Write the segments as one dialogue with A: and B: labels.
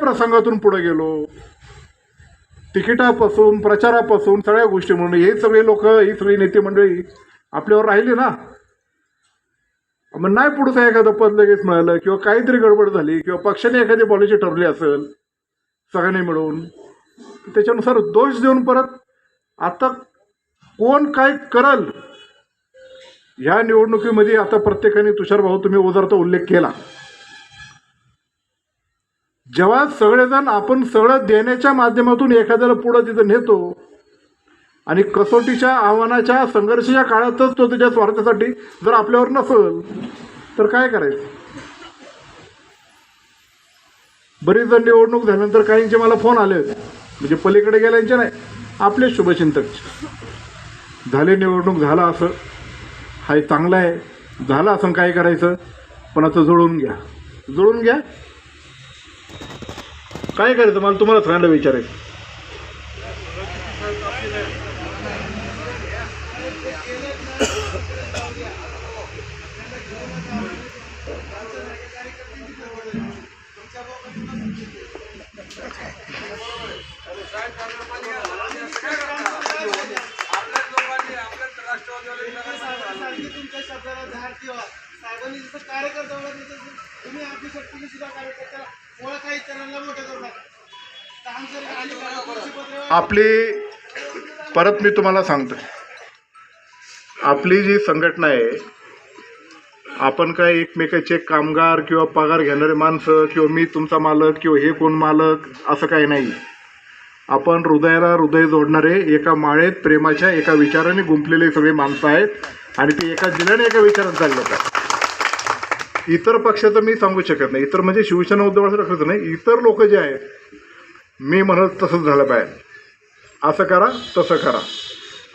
A: प्रसंगातून पुढे गेलो. तिकिटापासून प्रचारापासून सगळ्या गोष्टी म्हणून. हे सगळे लोक ही सगळी नेते मंडळी आपल्यावर राहिली ना. मग नाही पुढचं एखादं पद लगेच मिळालं किंवा काहीतरी गडबड झाली किंवा पक्षाने एखादी पॉलिसी ठरली असेल सगळ्यांनी मिळून त्याच्यानुसार दोष देऊन परत आता कोण काय करल ह्या निवडणुकीमध्ये आता प्रत्येकाने तुषार भाऊ तुम्ही ओझरचा उल्लेख केला. जेव्हा सगळेजण आपण सगळं देण्याच्या माध्यमातून एखाद्याला पुढं तिथं नेतो आणि कसोटीच्या आव्हानाच्या संघर्षाच्या काळातच तो त्याच्या स्वार्थासाठी जर आपल्यावर नसेल तर काय करायचं? बरीच जण निवडणूक झाल्यानंतर काहींचे मला फोन आले. होते म्हणजे पलीकडे गेल्यांचे नाही आपले शुभचिंतक. झाले निवडणूक झाला असं. हाय चांगलं आहे. झालं असं काय करायचं? पण आता जुळून घ्या. जुळून घ्या. काय करायचं? मला तुम्हाला सगळ्यांना विचारायचं
B: साहेबांनी जसं कार्यकर्ता तुम्ही आपली शक्तीने सुद्धा कार्यकर्त्याला
A: आपली परत मी तुम्हाला सांगतो आपली जी संघटना आहे आपण काय एकमेकाचे कामगार किंवा पगार घेणारे माणसं किंवा मी तुमचा मालक किंवा हे कोण मालक असं काही नाही. आपण हृदयाला हृदय जोडणारे एका माळेत प्रेमाच्या एका विचाराने गुंपलेले सगळे माणसं आहेत आणि ते एका जिल्ह्याने एका विचारात चाललं जातात. इतर पक्षाचं मी सांगू शकत नाही. इतर म्हणजे शिवसेना उद्धव असं रखत नाही इतर लोक जे आहेत मी म्हणत तसंच झालं पाहिजे. असं करा तसं करा.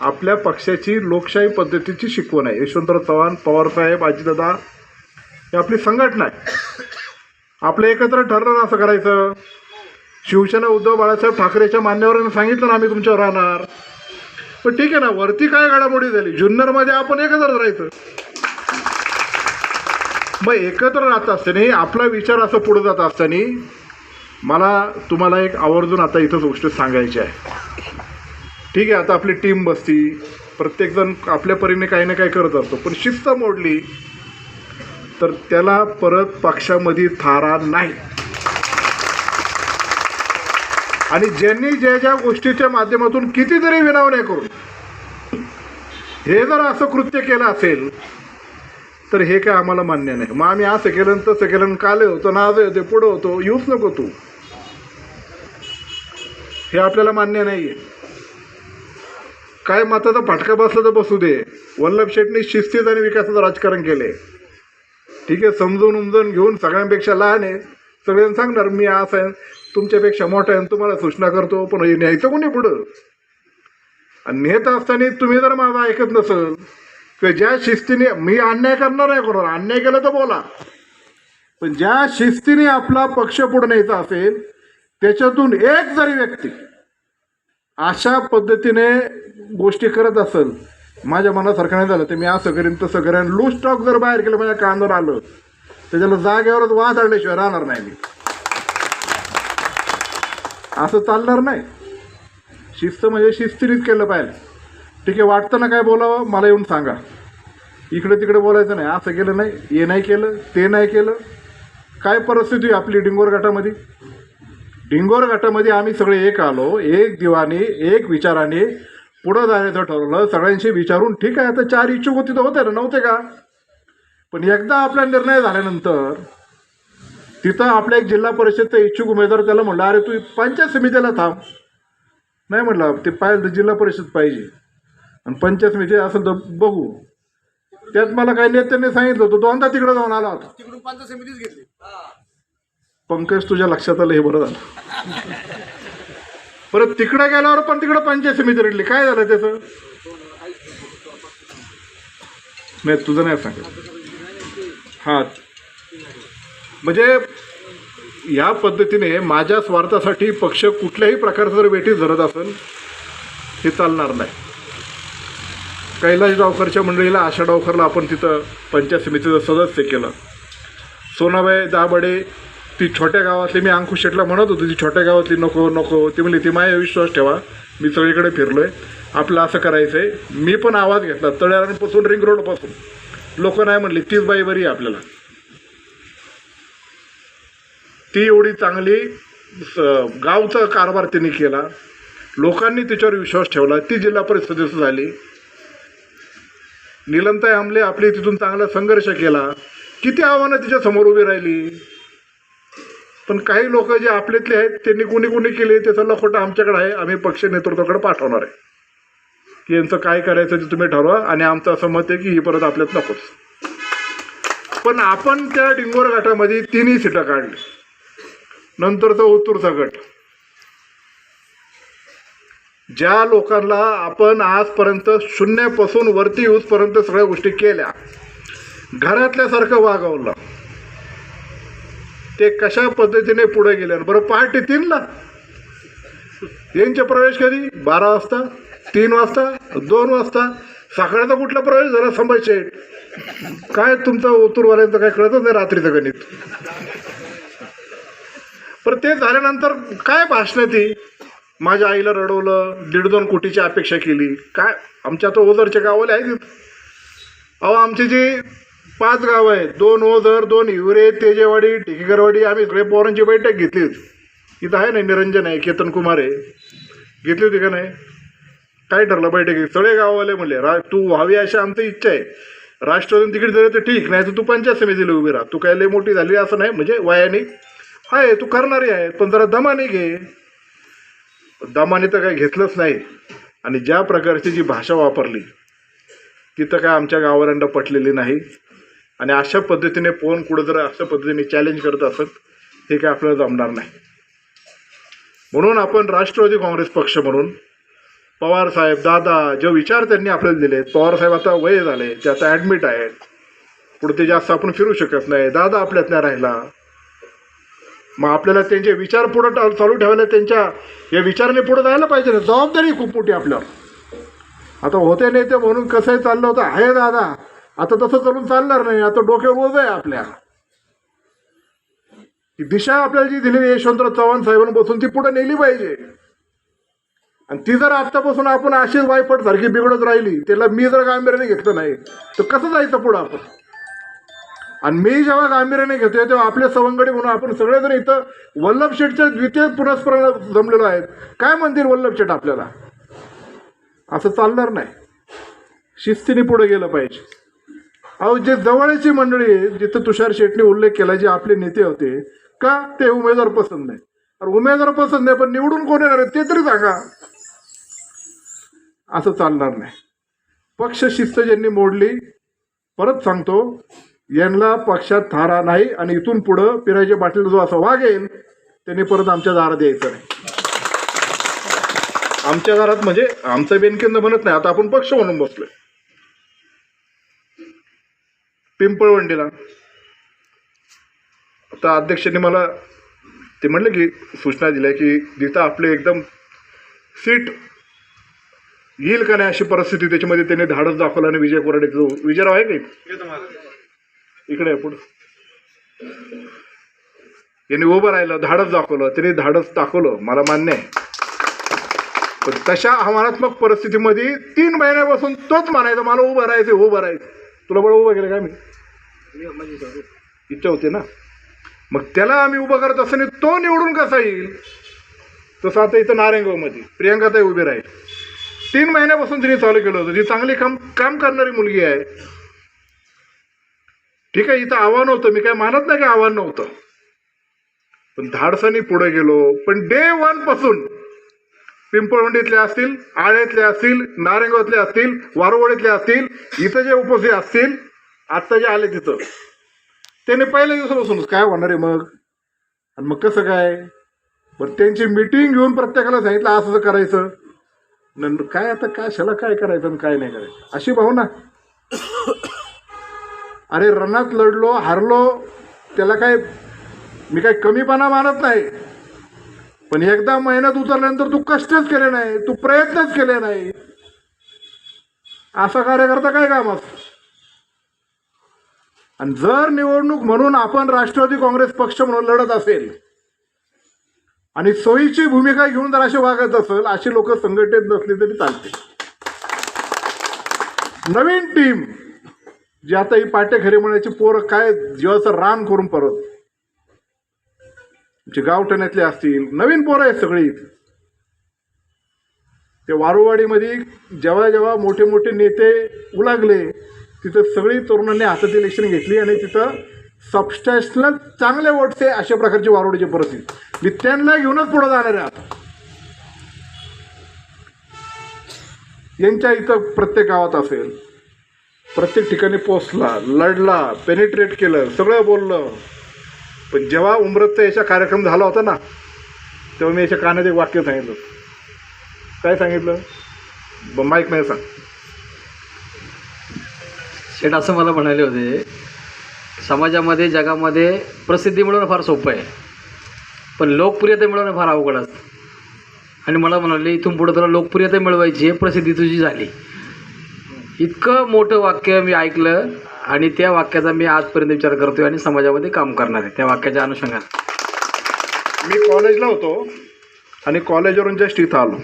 A: आपल्या पक्षाची लोकशाही पद्धतीची शिकवण आहे. यशवंतराव चव्हाण पवारसाहेब अजितदादा हे आपली संघटना आहे. आपलं एकत्र ठरलं असं करायचं. शिवसेना उद्धव बाळासाहेब ठाकरेच्या मान्यवरांनी सांगितलं ना आम्ही तुमच्यावर राहणार. पण ठीक आहे ना वरती काय घडामोडी झाली? जुन्नरमध्ये आपण एकत्र राहायचं. मग एकत्र राहत असताना आपला विचार असं पुढे जात असताना मला तुम्हाला एक आवर्जून आता इथंच गोष्ट सांगायची आहे. ठीक आहे आता आपली टीम बसती. प्रत्येकजण आपल्या परीने काही ना काही करत असतो. पण शिस्त मोडली तर त्याला परत पक्षामध्ये थारा नाही. आणि ज्यांनी ज्या ज्या गोष्टीच्या माध्यमातून कितीतरी विनावण्या करून हे जर असं कृत्य केलं असेल तर हे काय आम्हाला मान्य नाही. मग आम्ही असं केलं तसं केलं आणि काले होतो ना आज होते पुढं होतो येऊच नको तू. हे आपल्याला मान्य नाही आहे काय मताचा फटका बसला तर बसू दे. वल्लभ शेटनी शिस्तीत आणि विकासाचं राजकारण केले ठीक आहे समजून उमजून घेऊन सगळ्यांपेक्षा लहान आहे. सगळ्यांना सांगणार मी असं आहे तुमच्यापेक्षा मोठा आहे आणि तुम्हाला सूचना करतो पण हे न्यायचं कोणी पुढं? आणि नेत असताना तुम्ही जर माझं ऐकत नसल किंवा ज्या शिस्तीने मी अन्याय करणार नाही कोणाला. अन्याय केला तर बोला. पण ज्या शिस्तीने आपला पक्ष पुढे न्यायचा असेल त्याच्यातून एक जरी व्यक्ती अशा पद्धतीने गोष्टी करत असेल माझ्या मनासारखं नाही झालं. तर मी असं करीन तसं करेन. लूज स्टॉक जर बाहेर केलं माझ्या कानावर आलं त्याच्याला जागेवरच वाद आणल्याशिवाय राहणार नाही मी. असं चालणार नाही. शिस्त म्हणजे शिस्तीनेच केलं पाहिजे. ठीक आहे वाटतं ना काय बोलावं मला येऊन सांगा. इकडे तिकडे बोलायचं नाही असं केलं नाही हे नाही केलं ते नाही केलं. काय परिस्थिती आपली डिंगोर घाटामध्ये डिंगोर घाटामध्ये आम्ही सगळे एक आलो एक दिवाने एक विचाराने पुढं जायचं ठरवलं सगळ्यांशी विचारून ठीक आहे आता चार इच्छुक होती तर होते ना नव्हते का? पण एकदा आपला निर्णय झाल्यानंतर तिथं आपल्या एक जिल्हा परिषदचा इच्छुक उमेदवार त्याला म्हणलं अरे तू पंचायत समितीला थांब. नाही म्हटलं ते पाहिजे तर जिल्हा परिषद पाहिजे. आणि समिती असेल तर बघू. त्यात मला काही नेत्यांनी सांगितलं होतं दोनदा तिकडे जाऊन आला होता.
B: तिकडून पंचायत समितीच घेतली.
A: पंकज तुझ्या लक्षात आलं हे बरं झालं. परत तिकडे गेल्यावर पण तिकडे पंचायत समिती रडली. काय झालं त्याचं? नाही तुझं नाही सांगत. हां. म्हणजे या पद्धतीने माझ्या स्वार्थासाठी पक्ष कुठल्याही प्रकारचं जर वेठीस धरत असेल हे चालणार नाही. कैलाश डावकरच्या मंडळीला आशा डावकरला आपण तिथं पंचायत समितीचं सदस्य केलं. सोनाबाई दाबडे ती छोट्या गावातली मी अंकुश शेटला म्हणत होतो ती छोट्या गावातली नको नको. ती म्हणली ती माझ्या विश्वास ठेवा. मी सगळीकडे फिरलो आहे आपलं असं करायचं आहे मी पण आवाज घेतला तळ्यापासून रिंग रोडपासून. लोक नाही म्हणली तीच बाई बरी आहे आपल्याला. ती एवढी चांगली स- गावचा कारभार त्यांनी केला. लोकांनी तिच्यावर विश्वास ठेवला. ती जिल्हा परिषद सदस्य झाली. निलमताई आमले आपली तिथून चांगला संघर्ष केला. किती आव्हानं तिच्या समोर उभी राहिली. पण काही लोक जे आपल्यातले आहेत त्यांनी कुणी कुणी केले त्याचा लखोटा आमच्याकडे आहे. आम्ही पक्ष नेतृत्वाकडे पाठवणार आहे. की यांचं काय करायचं ते तुम्ही ठरवा आणि आमचं असं मत आहे की ही परत आपल्यात नकोच. पण आपण त्या डिंगोर गाठामध्ये तिन्ही सीटं काढली. नंतरचा ओतूरचा गट. ज्या लोकांना आपण आजपर्यंत शून्यापासून वरती यूजपर्यंत सगळ्या गोष्टी केल्या घरातल्यासारखं वागवलं ते कशा पद्धतीने पुढे गेले? बरं पहाटे तीनला. यांचे प्रवेश कधी? बारा वाजता तीन वाजता दोन वाजता. सकाळचा कुठला प्रवेश? झाला संभाजी काय तुमचा ओतूरवाल्यांचं काय कळतच नाही रात्रीचं गणित. पण ते झाल्यानंतर काय भाषणं ती? माझ्या आईला रडवलं दीड दोन कोटीची अपेक्षा केली. काय? आमच्या तर ओझरच्या गावाला आहेत अहो आमची जी पाच गावं आहेत दोन ओझर दोन हिवरे तेजेवाडी टिकेकरवाडी आम्ही सगळे पोरांची बैठक घेतली होती. इथं आहे ना निरंजन आहे केतन कुमार आहे. घेतली होती का नाही? काय ठरलं बैठकीत सगळे गाववाले म्हणले रा तू व्हावी अशी आमची इच्छा आहे. राष्ट्रवादी तिकीट दिलं तर ठीक नाही तर तू पंचायत समितीला उभी राहा. तू काय लय मोठी झाली असं नाही म्हणजे वयाने. आहे तू करणारी आहे पण जरा दमाने घे. दमाने तर काही घेतलंच नाही. आणि ज्या प्रकारची जी भाषा वापरली तिथं काय आमच्या गाववाल्यांना पटलेली नाही. आणि अशा पद्धतीने फोन कुठं जर अशा पद्धतीने चॅलेंज करत असत हे काय आपल्याला जमणार नाही. म्हणून आपण राष्ट्रवादी काँग्रेस पक्ष म्हणून पवार साहेब दादा जे विचार त्यांनी आपल्याला दिले पवार साहेब आता वय झाले ते आता ॲडमिट आहेत. पुढे ते जास्त आपण फिरू शकत नाही. दादा आपल्यात नाही राहिला. मग आपल्याला त्यांचे विचार पुढं टा- चालू ठेवायला त्यांच्या या विचाराने पुढं जायला पाहिजे ना. जबाबदारी खूप मोठी आपल्यावर आता होते नेते म्हणून कसंही चाललं होतं. आहे दादा. आता तसं चालून चालणार नाही. आता डोक्यावर ओझ आहे आपल्या. दिशा आपल्याला जी दिलेली यशवंतराव चव्हाण साहेबांनी बसून ती पुढे नेली पाहिजे. आणि ती जर आत्तापासून आपण अशीच वायफट सारखी बिघडत राहिली त्याला मी जर गांभीर्याने घेतलं नाही तर कसं जायचं पुढं आपण? आणि मी जेव्हा गांभीर्याने घेतोय तेव्हा आपल्या सवंगडी म्हणून आपण सगळेजण इथं वल्लभ शेठच्या द्वितीय पुरस्कार जमलेलो आहेत. काय म्हणतील वल्लभ शेठ आपल्याला? असं चालणार नाही. शिस्तीने पुढे गेलं पाहिजे. अहो जे जवळची मंडळी आहे जिथं तुषार शेटने उल्लेख केला जे आपले नेते होते का ते उमेदवार पसंत नाही? अरे उमेदवार पसंत नाही पण निवडून कोण येणार आहे ते तरी सांगा. असं चालणार नाही. पक्ष शिस्त ज्यांनी मोडली परत सांगतो यांना पक्षात थारा नाही आणि इथून पुढं पिरायच्या बाटलीला जो असं वागेल त्यांनी परत आमच्या दारात यायचं नाही. आमच्या दारात म्हणजे आमचं बेनकेंद्र म्हणत नाही. आता आपण पक्ष म्हणून बसलोय. पिंपळवंडीला. आता अध्यक्षांनी मला ते म्हणलं की सूचना दिल्या की जिथं आपले एकदम सीट येईल का नाही अशी परिस्थिती त्याच्यामध्ये त्यांनी धाडस दाखवलं आणि विजय कोराडे जो विजयराव आहे का इकडे आहे पुढं. यांनी उभं राहिलं धाडस दाखवलं त्यांनी धाडस दाखवलं मला मान्य आहे. पण तशा आव्हानात्मक परिस्थितीमध्ये तीन महिन्यापासून तोच म्हणायचा मला उभं राहायचं उभं राहायचं तुला बरं उभं केलं का मी इच्छा होती ना? मग त्याला आम्ही उभं करत असताना तो निवडून कसा येईल? तसं आता इथं नारायणगावमध्ये प्रियंकाताई उभी राहील. तीन महिन्यापासून तिने चालू केलं होतं. जी चांगली काम काम करणारी मुलगी आहे ठीक आहे इथं आव्हान होतं. मी काय मानत नाही काय आव्हान नव्हतं. पण धाडसानी पुढे गेलो. पण डे वनपासून पिंपळवंडीतले असतील आळ्यातले असतील नारायणगावातले असतील वारवडीतले असतील इथं जे उपस्थित असतील आत्ता जे आले तिथं त्याने पहिल्या दिवसापासूनच काय होणार आहे मग? आणि मग कसं काय? पण त्यांची मिटिंग घेऊन प्रत्येकाला सांगितलं असं असं करायचं. नंतर काय आता काय शाला काय करायचं आणि काय नाही करायचं? अशी भावना. अरे रनात लढलो हारलो त्याला काय मी काय कमीपणा मानत नाही. पण एकदा मेहनत उतरल्यानंतर तू कष्टच केले नाही तू प्रयत्नच केले नाही. असा कार्यकर्ता काय काम असतं? आणि जर निवडणूक म्हणून आपण राष्ट्रवादी काँग्रेस पक्ष म्हणून लढत असेल आणि सोयीची भूमिका घेऊन जर असे वागत असेल अशी लोक संघटित नसली तरी चालते नवीन टीम जे आता ही पाटे खरे म्हणायची पोरं काय जीवाचं रान करून परत. जे गावठण्यातले असतील नवीन पोरं आहेत सगळी ते वारुवाडीमध्ये जेव्हा जेव्हा मोठे मोठे नेते उलागले तिथं सगळी तरुणांनी हातात इलेक्शन घेतली आणि तिथं सबस्टॅशनल चांगले वाटते अशा प्रकारची वारुवाडीची परिस्थिती मी त्यांना घेऊनच पुढे जाणार आहे आता. यांच्या इथं प्रत्येक गावात असेल प्रत्येक ठिकाणी पोचला लढला पेनिट्रेट केलं सगळं बोललं. पण जेव्हा उमरतचा याचा कार्यक्रम झाला होता ना तेव्हा मी याच्या कानात एक वाक्य सांगितलं. काय सांगितलं? ब माईक नाही सांग.
C: शेठ असं मला म्हणाले होते समाजामध्ये जगामध्ये प्रसिद्धी मिळवणं फार सोपं आहे. पण लोकप्रियता मिळवणं फार अवघड असतं. आणि मला म्हणाले इथून पुढे तुला लोकप्रियता मिळवायची आहे प्रसिद्धी तुझी झाली. इतकं मोठं वाक्य मी ऐकलं आणि त्या वाक्याचा मी आजपर्यंत विचार करतोय आणि समाजामध्ये काम करणार आहे. त्या वाक्याच्या अनुषंगाने.
A: मी कॉलेजला होतो आणि कॉलेजवरून जस्ट इथं आलो.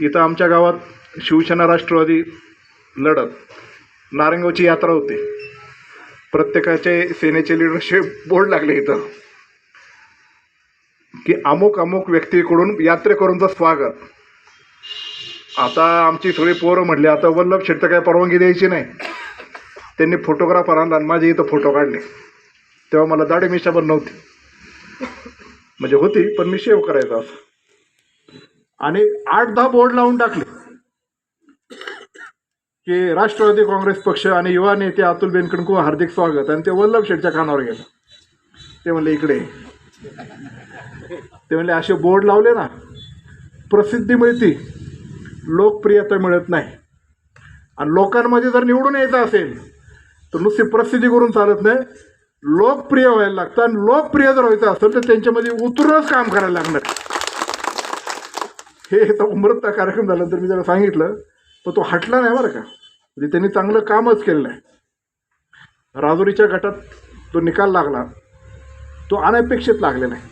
A: इथं आमच्या गावात शिवसेना राष्ट्रवादी लढत. नारंगावची यात्रा होती. प्रत्येकाचे सेनेचे लिडरशिप बोर्ड लागले इथं. की अमुक अमुक व्यक्तीकडून यात्रेकरूंचं स्वागत. आता आमची सगळी पोरं म्हटली आता वल्लभ शेट्ट काय परवानगी द्यायची नाही. त्यांनी फोटोग्राफर आणला आणि माझे इथं फोटो काढले. तेव्हा मला दाढी मिशाबर नव्हती. म्हणजे होती पण मी शेव करायचा असं. आणि आठ दहा बोर्ड लावून टाकले. की राष्ट्रवादी काँग्रेस पक्ष आणि युवा नेते अतुल बेनकडको हार्दिक स्वागत. आणि ते वल्लभ शेठच्या कानावर गेलं. ते म्हणले इकडे ते म्हणले असे बोर्ड लावले ना प्रसिद्धी मिळती. लोकप्रियता मिळत नाही. आणि लोकांमध्ये जर निवडून यायचं असेल तर नुसती प्रसिद्धी करून चालत नाही. लोकप्रिय व्हायला लागतं आणि लोकप्रिय जर व्हायचं असेल तर त्यांच्यामध्ये उतरूनच काम करायला लागणार. हे तर उमरतचा कार्यक्रम झाल्यानंतर मी त्याला सांगितलं तर तो हटला नाही बरं का. म्हणजे त्यांनी चांगलं कामच केलेलं आहे राजुरीच्या गटात तो निकाल लागला. तो अनपेक्षित लागलेला आहे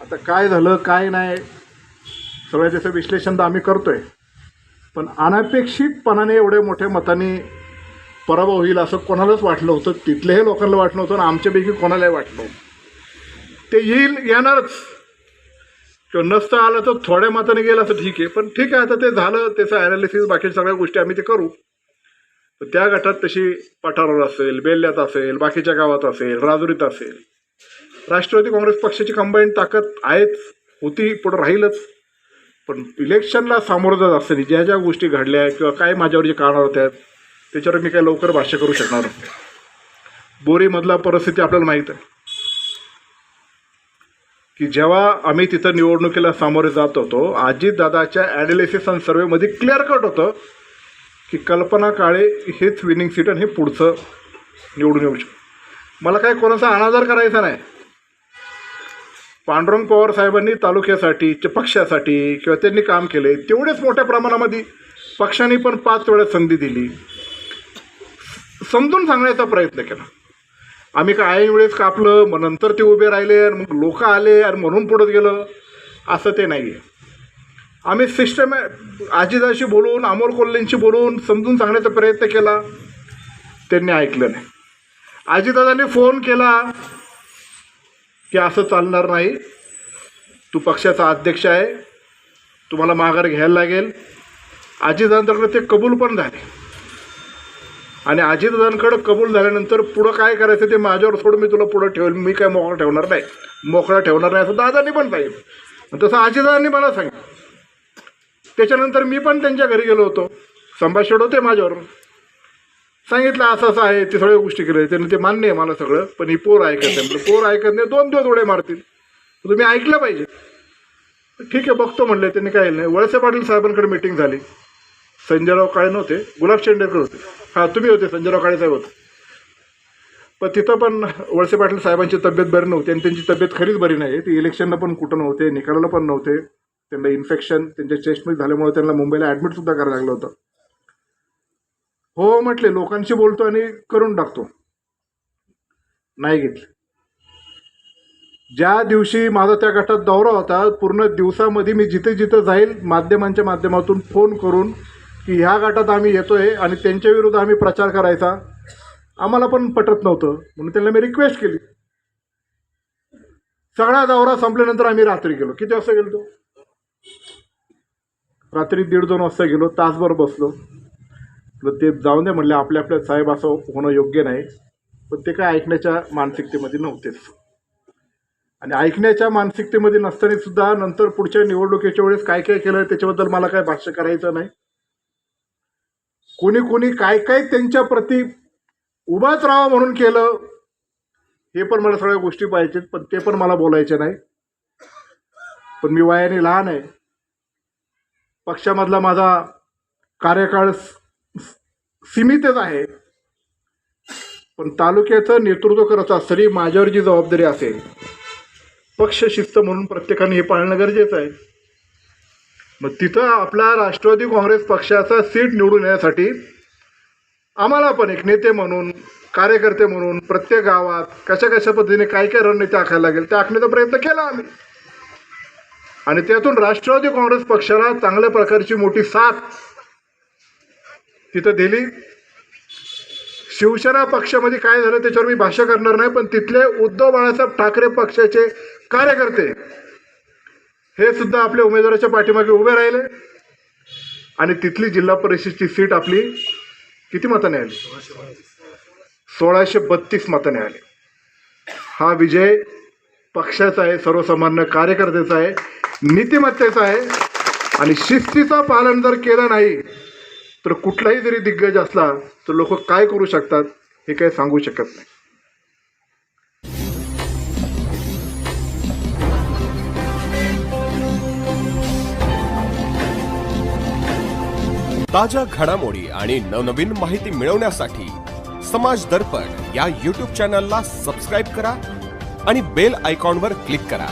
A: आता काय झालं काय नाही सगळं त्याचं विश्लेषण तर आम्ही करतो आहे पण अनपेक्षितपणाने एवढ्या मोठ्या मताने पराभव होईल असं कोणालाच वाटलं होतं. तिथल्याही लोकांना वाटलं होतं आणि आमच्यापैकी कोणालाही वाटलं ते येईल येणारच. किंवा नसतं आलं तर थोड्या मताने गेलं असं ठीक आहे. पण ठीक आहे आता ते झालं त्याचं ॲनालिसिस बाकी सगळ्या गोष्टी आम्ही ते करू. तर त्या गटात तशी पठारावर असेल बेल्ल्यात असेल बाकीच्या गावात असेल राजुरीत असेल. राष्ट्रवादी काँग्रेस पक्षाची कंबाईन ताकद आहेच होती पुढं राहीलच. पण इलेक्शनला सामोरं जात असताना ज्या ज्या गोष्टी घडल्या किंवा काय माझ्यावर जे कारण होत आहेत त्याच्यावर मी काय लवकर भाष्य करू शकणार बोरीमधला परिस्थिती आपल्याला माहीत आहे. की जेव्हा आम्ही तिथं निवडणुकीला सामोरे जात होतो अजितदादाच्या ॲनालिसिस आणि सर्वेमध्ये क्लिअर कट होतं की कल्पना काळे हेच विनिंग सीट आणि हे पुढचं निवडून येऊ शकतो. मला काय कोणाचा अनादर करायचा नाही. पांडुरंग पवार साहेबांनी तालुक्यासाठी पक्षासाठी किंवा त्यांनी काम केले तेवढेच मोठ्या प्रमाणामध्ये पक्षाने पण पाच वेळा संधी दिली. समजून सांगण्याचा प्रयत्न केला. आम्ही काय वेळेस कापलं मग नंतर ते उभे राहिले आणि मग लोक आले आणि म्हणून पुढत गेलं असं ते नाही आहे आम्ही सिस्टम आजीदाशी बोलून अमोल कोल्हेंशी बोलून समजून सांगण्याचा प्रयत्न केला. त्यांनी ऐकलं नाही. आजीदादाने फोन केला. की असं चालणार नाही. तू पक्षाचा अध्यक्ष आहे. तुम्हाला माघार घ्यायला लागेल. अजितदादांकडे ते कबूल पण झाले. आणि अजितदादांकडं कबूल झाल्यानंतर पुढं काय करायचं ते माझ्यावर सोडून मी तुला पुढं ठेवेल. मी काय मोकळा ठेवणार नाही. मोकळा ठेवणार नाही असं दादांनी पण सांगितलं. तसं अजितदादांनी मला सांगितलं. त्याच्यानंतर मी पण त्यांच्या घरी गेलो होतो. संभाषण होते माझ्यावर. सांगितलं असं असं आहे ते सगळ्या गोष्टी केल्या त्यांनी ते मान्य आहे मला सगळं पण ही पोर ऐकत नाही. म्हणजे पोर ऐकत नाही दोन दिवस उड्या मारतील. तुम्ही ऐकलं पाहिजे. ठीक आहे बघतो म्हणले त्यांनी काय नाही. वळसे पाटील साहेबांकडे मिटिंग झाली. संजयराव काळे नव्हते गुलाब शेंडेकर होते. हां तुम्ही होते संजयराव काळे साहेब होते. पण तिथं पण वळसे पाटील साहेबांची तब्येत बरी नव्हती आणि त्यांची तब्येत खरीच बरी नाही. ती इलेक्शनला पण कुठं नव्हते निकालाला पण नव्हते. त्यांना इन्फेक्शन त्यांच्या चेस्टमध्ये झाल्यामुळे त्यांना मुंबईला ॲडमिटसुद्धा करायला लागलं होतं. हो म्हटले लोकांशी बोलतो आणि करून टाकतो. नाही घेतले. ज्या दिवशी माझा त्या गटात दौरा होता पूर्ण दिवसामध्ये मी जिथे जिथे जाईल माध्यमांच्या माध्यमातून फोन करून की ह्या गटात आम्ही येतोय आणि त्यांच्या विरुद्ध आम्ही प्रचार करायचा. आम्हाला पण पटत नव्हतं म्हणून त्यांना मी रिक्वेस्ट केली. सगळा दौरा संपल्यानंतर आम्ही रात्री गेलो. किती वाजता गेलो तो रात्री दीड दोन वाजता गेलो तासभर बसलो. तर ते जाऊन दे म्हणले आपल्या आपल्या साहेब असं होणं योग्य नाही. पण ते काय ऐकण्याच्या मानसिकतेमध्ये नव्हतेच आणि ऐकण्याच्या मानसिकतेमध्ये नसताना सुद्धा नंतर पुढच्या निवडणुकीच्या वेळेस काय काय केलं त्याच्याबद्दल मला काय भाष्य करायचं नाही. कोणी कोणी काय काय त्यांच्या प्रती उभाच राहावं म्हणून केलं हे पण मला सगळ्या गोष्टी पाहिजेत पण ते पण मला बोलायचे नाही. पण मी वयाने लहान आहे. पक्षामधला माझा कार्यकाळ सीमितच आहे. पण तालुक्याचं नेतृत्व करत असताना माझ्यावर जी जबाबदारी असेल पक्ष शिस्त म्हणून प्रत्येकाने हे पाळणं गरजेचं आहे. मग तिथं आपला राष्ट्रवादी काँग्रेस पक्षाचा सीट निवडून येण्यासाठी आम्हाला पण एक नेते म्हणून कार्यकर्ते म्हणून प्रत्येक गावात कशा कशा पद्धतीने काय काय रणनीती आखायला लागेल ते आखण्याचा प्रयत्न केला आम्ही. आणि त्यातून राष्ट्रवादी काँग्रेस पक्षाला चांगल्या प्रकारची मोठी साथ तिथं दिली. शिवसेना पक्षामध्ये काय झालं त्याच्यावर मी भाष्य करणार नाही पण तिथले उद्धव बाळासाहेब ठाकरे पक्षाचे कार्यकर्ते हे सुद्धा आपल्या उमेदवाराच्या पाठीमागे उभे राहिले. आणि तिथली जिल्हा परिषदची सीट आपली किती मताने आली? सोळाशे बत्तीस मताने आली. हा विजय पक्षाचा आहे सर्वसामान्य कार्यकर्त्याचा आहे नीतिमत्तेचा आहे. आणि शिस्तीचं पालन जर केलं नाही तर कुठलाही जरी दिग्गज असला तर लोक काय करू शकतात हे काही सांगू शकत नाही.
D: ताज्या घडामोडी आणि नवनवीन माहिती मिळवण्यासाठी समाज दर्पण या यूट्यूब चॅनलला सबस्क्राईब करा आणि बेल आयकॉनवर क्लिक करा.